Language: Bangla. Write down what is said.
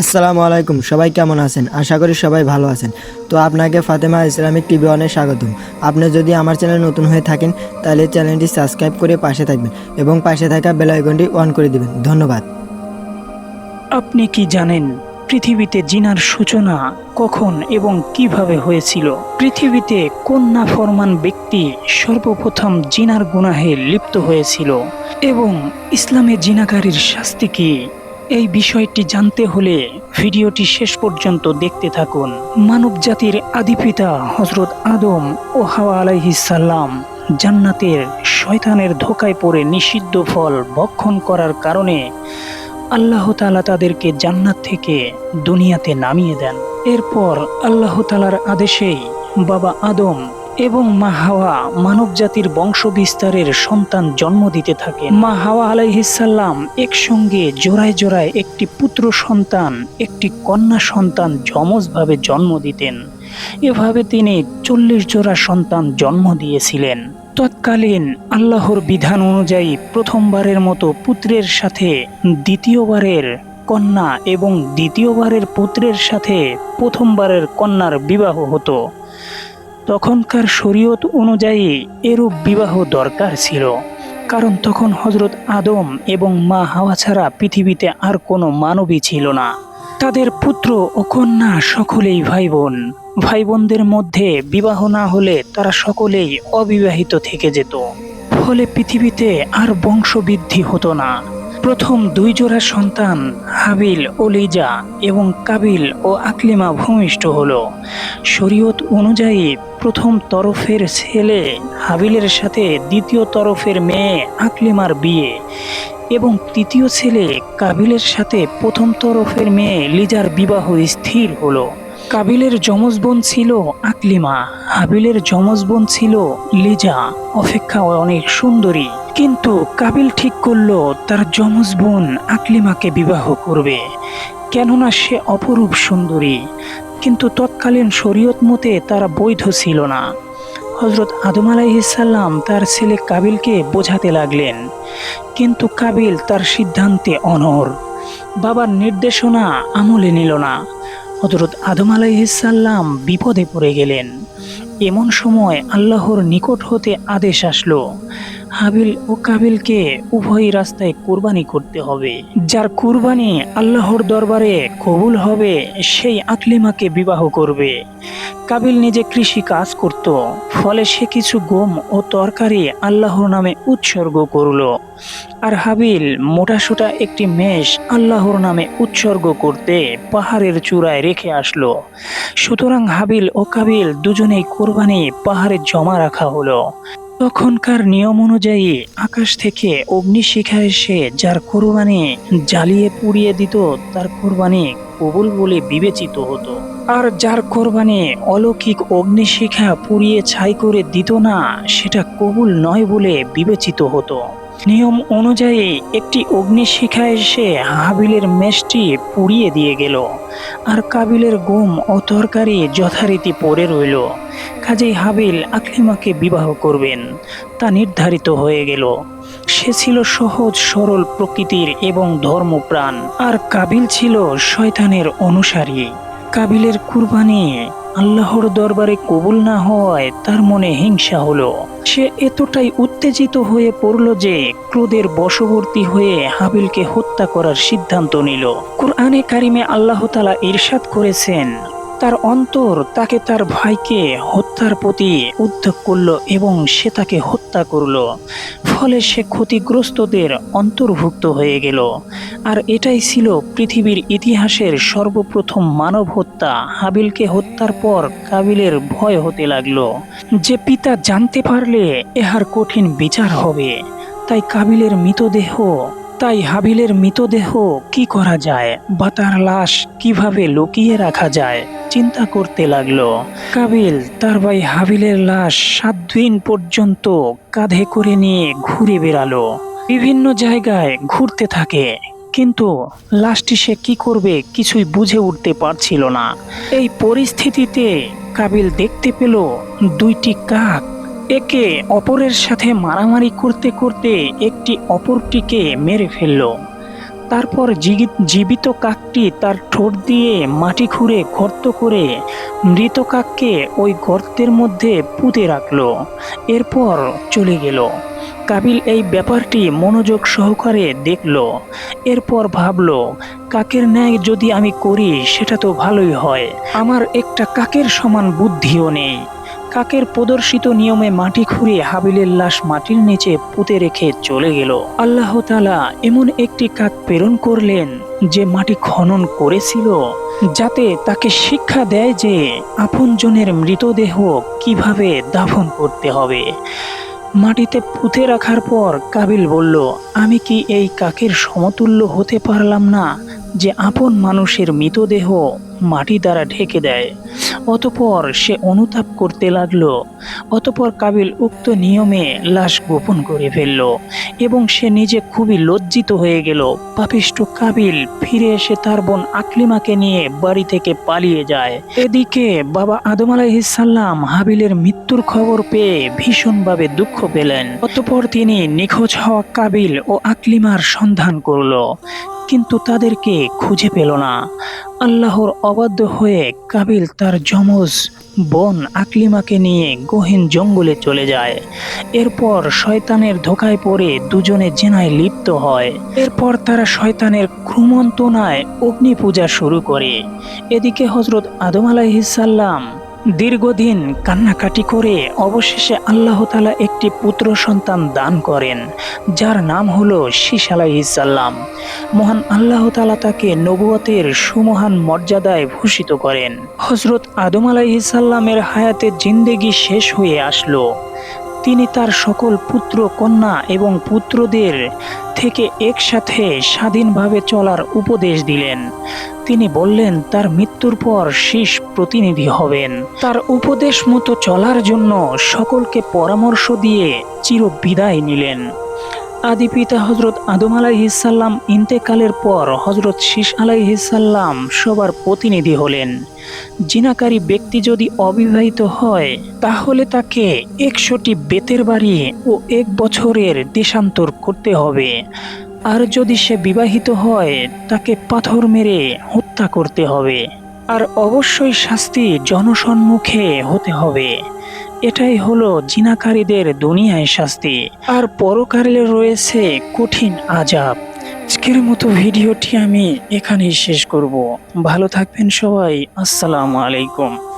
আসসালামু আলাইকুম, সবাই কেমন আছেন? আশা করি সবাই ভালো আছেন। তো আপনাকে ফাতেমা ইসলামিক টিভি অনেক স্বাগতম। আপনি যদি আমার চ্যানেল নতুন হয়ে থাকেন, তাহলে চ্যানেলটি সাবস্ক্রাইব করে পাশে থাকবেন এবং পাশে থাকা বেল আইকনটি অন করে দিবেন। ধন্যবাদ। আপনি কি জানেন পৃথিবীতে জিনার সূচনা কখন এবং কীভাবে হয়েছিল? পৃথিবীতে কোন নাফরমান ব্যক্তি সর্বপ্রথম জিনার গুনাহে লিপ্ত হয়েছিল এবং ইসলামে জিনাকারীর শাস্তি কি? এই বিষয়টি জানতে হলে ভিডিওটি শেষ পর্যন্ত দেখতে থাকুন। মানব জাতির আদিপিতা হজরত আদম ও হাওয়া আলাইহিসাল্লাম জান্নাতের শয়তানের ধোকায় পড়ে নিষিদ্ধ ফল ভক্ষণ করার কারণে আল্লাহ তালা তাদেরকে জান্নাত থেকে দুনিয়াতে নামিয়ে দেন। এরপর আল্লাহ তালার আদেশেই বাবা আদম এবং মা হাওয়া মানব জাতির বংশ বিস্তারের সন্তান জন্ম দিতে থাকে মা হাওয়া আলাইহিসাল্লাম একসঙ্গে জোড়ায় জোড়ায় একটি পুত্র সন্তান, একটি কন্যা সন্তান যমজভাবে জন্ম দিতেন। এভাবে তিনি চল্লিশ জোড়া সন্তান জন্ম দিয়েছিলেন। তৎকালীন আল্লাহর বিধান অনুযায়ী প্রথমবারের মতো পুত্রের সাথে দ্বিতীয়বারের কন্যা এবং দ্বিতীয়বারের পুত্রের সাথে প্রথমবারের কন্যার বিবাহ হতো। তখনকার শরীয়ত অনুযায়ী এরূপ বিবাহ দরকার ছিল। কারণ তখন হজরত আদম এবং মা হাওয়া ছাড়া পৃথিবীতে আর কোনো মানবই ছিল না। তাদের পুত্র ও কন্যা সকলেই ভাই বোন ভাই বোনদের মধ্যে বিবাহ না হলে তারা সকলেই অবিবাহিত থেকে যেত। ফলে পৃথিবীতে আর বংশবৃদ্ধি হতো না। প্রথম দুই জোড়া সন্তান হাবিল ও লিজা এবং কাবিল ও আকলিমা ভূমিষ্ঠ হল। শরীয়ত অনুযায়ী প্রথম তরফের ছেলে হাবিলের সাথে দ্বিতীয় তরফের মেয়ে আকলিমার বিয়ে এবং তৃতীয় ছেলে কাবিলের সাথে প্রথম তরফের মেয়ে লিজার বিবাহ স্থির হলো। কাবিলের যমজ বোন ছিল আকলিমা। হাবিলের যমজ বোন ছিল লিজা। অপেক্ষা অনেক সুন্দরী। কিন্তু কাবিল ঠিক করল, তার যমজ বোন আকলিমাকে বিবাহ করবে। কেননা সে অপরূপ সুন্দরী। কিন্তু তৎকালীন শরীয়ত মতে তারা বৈধ ছিল না। হজরত আদম আলাইহিসাল্লাম তার ছেলে কাবিলকে বোঝাতে লাগলেন। কিন্তু কাবিল তার সিদ্ধান্তে অনর বাবার নির্দেশনা আমলে নিল না। হজরত আদম আলাইসাল্লাম বিপদে পড়ে গেলেন। এমন সময় আল্লাহর নিকট হতে আদেশ আসলো। হাবিল ও কাবিলকে উভয় রাস্তায় কোরবানি করতে হবে। যার কুরবানি আল্লাহর দরবারে কবুল হবে, সেই আকলিমাকে বিবাহ করবে। কাবিল নিজে কৃষি কাজ করত, ফলে সে কিছু গম ও তরকারি আল্লাহর নামে উৎসর্গ করল। আর হাবিল মোটাসোটা একটি মেষ আল্লাহর নামে উৎসর্গ করতে পাহাড়ের চূড়ায় রেখে আসলো। সুতরাং হাবিল ও কাবিল দুজনেই কোরবানি পাহাড়ে জমা রাখা হলো। তখনকার নিয়ম অনুযায়ী আকাশ থেকে অগ্নিশিখা এসে যার কোরবানি জ্বালিয়ে পুড়িয়ে দিত, তার কোরবানি কবুল বলে বিবেচিত হতো। আর যার কোরবানি অলৌকিক অগ্নিশিখা পুড়িয়ে ছাই করে দিত না, সেটা কবুল নয় বলে বিবেচিত হতো। নিয়ম অনুযায়ী একটি অগ্নিশিখা এসে হাবিলের মেষটি পুড়িয়ে দিয়ে গেল, আর কাবিলের গুম ও তরকারি যথারীতি পড়ে রইল। কাজেই হাবিল আকলিমাকে বিবাহ করবেন, তা নির্ধারিত হয়ে গেল। সে ছিল সহজ, সরল প্রকৃতির এবং ধর্মপ্রাণ, আর কাবিল ছিল শয়তানের অনুসারী। কাবিলের কুরবানি আল্লাহর দরবারে কবুল না হওয়ায় তার মনে হিংসা হলো। সে এতটাই উত্তেজিত হয়ে পড়ল যে ক্রোধের বশবর্তী হয়ে হাবিলকে হত্যা করার সিদ্ধান্ত নিল। কোরআনে কারিমে আল্লাহ তালা ইরশাদ করেছেন তার অন্তর তাকে তার ভাইকে হত্যার প্রতি উদ্যোগ করল এবং সে তাকে হত্যা করল। ফলে সে ক্ষতিগ্রস্তদের অন্তর্ভুক্ত হয়ে গেল। আর এটাই ছিল পৃথিবীর ইতিহাসের সর্বপ্রথম মানব হত্যা। হাবিলকে হত্যার পর কাবিলের ভয় হতে লাগল। যে পিতা জানতে পারলে এহার কঠিন বিচার হবে। তাই কাবিলের মৃতদেহ, তাই হাবিলের মৃতদেহ কি করা যায় বা তার লাশ কীভাবে লুকিয়ে রাখা যায়? চিন্তা করতে লাগল। কাবিল তার ভাই হাবিলের লাশ সাত দিন পর্যন্ত কাঁধে করে নিয়ে ঘুরে বেড়ালো। বিভিন্ন জায়গায় ঘুরতে থাকে, কিন্তু লাশটি সে কি করবে কিছুই বুঝে উঠতে পারছিল না। এই পরিস্থিতিতে কাবিল দেখতে পেল দুইটি কাক। একে অপরের সাথে মারামারি করতে করতে একটি অপরটিকে মেরে ফেলল। তারপর জীবিত কাকটি তার ঠোঁট দিয়ে মাটি খুঁড়ে গর্ত করে মৃত কাককে ওই গর্তের মধ্যে পুঁতে রাখল। এরপর চলে গেল। কাবিল এই ব্যাপারটি মনোযোগ সহকারে দেখল। এরপর ভাবলো, কাকের ন্যায় যদি আমি করি, সেটা তো ভালোই হয়। আমার একটা কাকের সমান বুদ্ধিও নেই। কাকের প্রদর্শিত নিয়মে মাটি খুঁড়ে হাবিলের লাশ মাটির নিচে পুঁতে রেখে চলে গেল। আল্লাহ তালা এমন একটি কাক প্রেরণ করলেন যে মাটি খনন করেছিল, যাতে তাকে শিক্ষা দেয় যে আপনজনের মৃতদেহ কীভাবে দাফন করতে হবে। মাটিতে পুঁতে রাখার পর কাবিল বলল, আমি কি এই কাকের সমতুল্য হতে পারলাম না যে আপন মানুষের মৃতদেহ মাটি দ্বারা ঢেকে দেয়? অতপর সে অনুতাপ করতে লাগল। অতপর কাবিল উক্ত নিয়মে লাশ গোপন করে ফেলল এবং সে নিজে খুবই লজ্জিত হয়ে গেল। পাপিষ্ট কাবিল ফিরে এসে তার বোন আকলিমাকে নিয়ে বাড়ি থেকে পালিয়ে যায়। এদিকে বাবা আদম আলাইহিসাল্লাম হাবিলের মৃত্যুর খবর পেয়ে ভীষণভাবে দুঃখ পেলেন। অতপর তিনি নিখোঁজ হওয়া কাবিল ও আকলিমার সন্ধান করল। কিন্তু তাদেরকে খুঁজে পেল না। আল্লাহর অবাধ্য হয়ে কাবিল তার যমজ বোন আকলিমাকে নিয়ে গহীন জঙ্গলে চলে যায়। এরপর শয়তানের ধোকায় পড়ে দুজনে জেনায় লিপ্ত হয়। এরপর তারা শয়তানের ক্রুমন্তনায় অগ্নি পূজা শুরু করে। এদিকে হজরত আদম আলাইহিসাল্লাম দীর্ঘদিন কান্নাকাটি করে অবশেষে আল্লাহ তালা একটি পুত্র সন্তান দান করেন, যার নাম হলো শীষ আলাইহিসাল্লাম মহান আল্লাহ তালা তাকে নবুয়তের সুমহান মর্যাদায় ভূষিত করেন। হজরত আদম আলাইহিসাল্লামের হায়াতে জিন্দেগি শেষ হয়ে আসলো। তিনি তার সকল পুত্র, কন্যা এবং পুত্রদের থেকে একসাথে স্বাধীনভাবে চলার উপদেশ দিলেন। তিনি বললেন, তার মৃত্যুর পর শীষ প্রতিনিধি হবেন। তার উপদেশ মতো চলার জন্য সকলকে পরামর্শ দিয়ে চির বিদায় নিলেন। আদি পিতা হজরত আদম আলাইহিসাল্লাম ইন্তেকালের পর হজরত শীষ আলাইহিসাল্লাম সবার প্রতিনিধি হলেন। জিনাকারী ব্যক্তি যদি অবিবাহিত হয়, তাহলে তাকে একশোটি বেতের বাড়ি ও এক বছরের দেশান্তর করতে হবে। আর যদি সে বিবাহিত হয়, তাকে পাথর মেরে হত্যা করতে হবে। আর অবশ্যই শাস্তি জনসম্মুখে হতে হবে। এটাই হলো জিনাকারীদের দুনিয়ায় শাস্তি। আর পরকালে রয়েছে কঠিন আজাব আজকের মতো ভিডিওটি আমি এখানেই শেষ করব। ভালো থাকবেন সবাই। আসসালামু আলাইকুম।